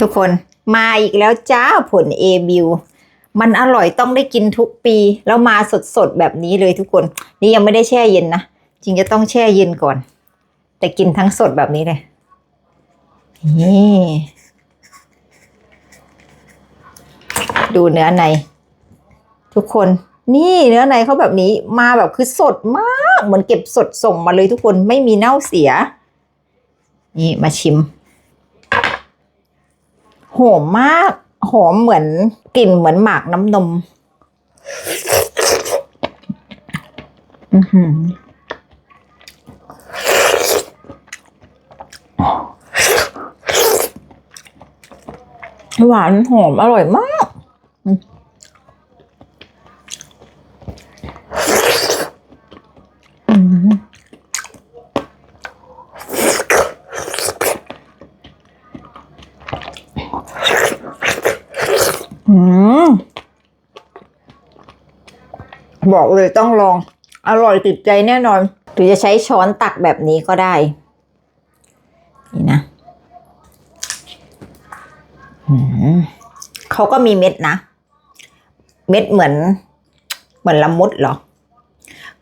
ทุกคนมาอีกแล้วจ้าผลเอบิวมันอร่อยต้องได้กินทุกปี แล้วมาสดๆแบบนี้เลยทุกคน นี่ยังไม่ได้แช่เย็นนะจริงจะต้องแช่เย็นก่อน แต่กินทั้งสดแบบนี้เลยนี่ดูเนื้อใน ทุกคน นี่เนื้อในเขาแบบนี้มาแบบคือสดมาก เหมือนเก็บสดส่งมาเลยทุกคนไม่มีเน่าเสีย นี่มาชิม หอมมาก หอมเหมือนกลิ่นเหมือนหมากน้ำนมหวานหอมอร่อยมากอืมอืมอืม บอกเลยต้องลอง อร่อยติดใจแน่นอน หรือจะใช้ช้อนตักแบบนี้ก็ได้ นี่นะเขาก็มีเม็ดนะ เม็ดเหมือน เหมือนละมุดเหรอ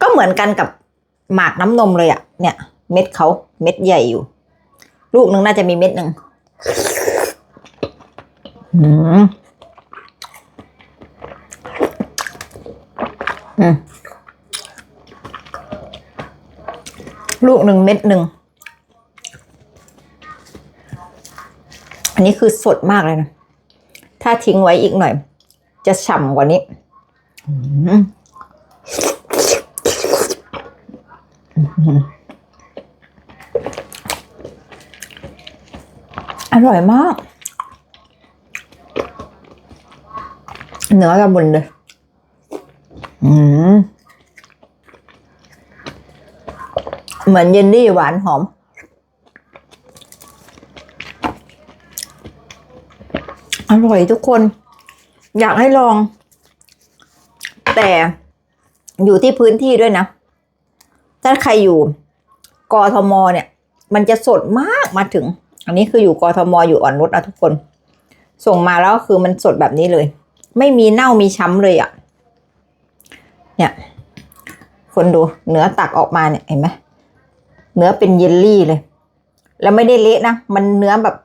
ก็เหมือนกันกับหมากน้ำนมเลยอะเนี่ย เม็ดเขาเม็ดใหญ่อยู่ ลูกนึงน่าจะมีเม็ดหนึ่ง ลูกหนึ่งเม็ดหนึ่ง อันนี้คือสดมากเลยนะ ถ้าทิ้งไว้อีกหน่อย จะฉ่ำกว่านี้อร่อยมาก เนื้อละมุนเลย อืมเหมือนเยลลี่หวานหอม อร่อยทุกคน อยากให้ลอง แต่อยู่ที่พื้นที่ด้วยนะ ถ้าใครอยู่กทมเนี่ย มันจะสดมากมาถึง อันนี้คืออยู่กทมอยู่อ่อนนุชนะทุกคน ส่งมาแล้วคือมันสดแบบนี้เลย ไม่มีเน่ามีช้ำเลยอะ่ะ เนี่ยคนดูเนื้อตักออกมาเนี่ยเห็นไหมเนื้อเป็นเยลลี่เลย แล้วไม่ได้เละนะ มันเนื้อแบบ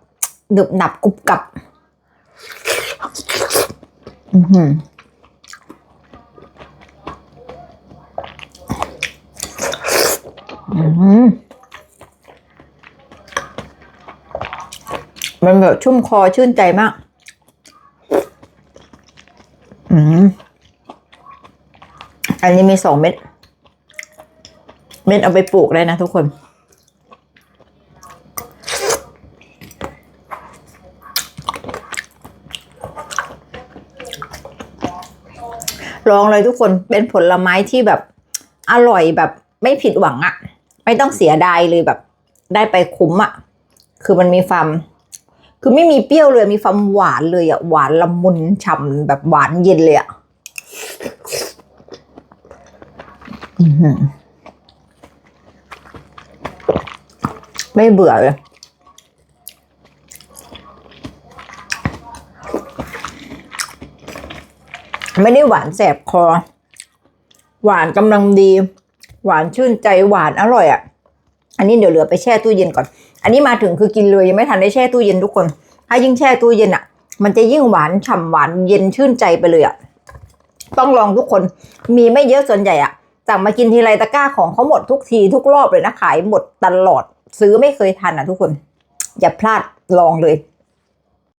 หนึบหนับกรุบกรับ อือหืออืมมันแบบชุ่มคอชื่นใจมาก อืม อันนี้มีสองเม็ด เม็ดเอาไปปลูกได้นะทุกคน ลองเลยทุกคนเป็นผลไม้ที่แบบอร่อยแบบไม่ผิดหวังอะ่ะ ไม่ต้องเสียดายเลยแบบ ได้ไปคุ้มอะ่ะ คือมันมีความคือไม่มีเปรี้ยวเลยมีความหวานเลยอะ่ะหวานละมุนฉ่ำแบบหวานเย็นเลยอะ่ะอื้อหือ ไม่เบื่อเลยไม่ได้หวานแสบคอ หวานกำลังดี หวานชื่นใจหวานอร่อยอะ่ะ อันนี้เดี๋ยวเหลือไปแช่ตู้เย็นก่อน อันนี้มาถึงคือกินเลยยังไม่ทันได้แช่ตู้เย็นทุกคน ถ้ายิ่งแช่ตู้เย็นอะ่ะ มันจะยิ่งหวานฉ่ำหวานเย็นชื่นใจไปเลยอะ่ะ ต้องลองทุกคน มีไม่เยอะส่วนใหญ่อะ่ะ สั่งมากินทีไรตะกร้าของเขาหมดทุกทีทุกรอบเลยนะขายหมดตลอดซื้อไม่เคยทันอะทุกคน อย่าพลาดลองเลย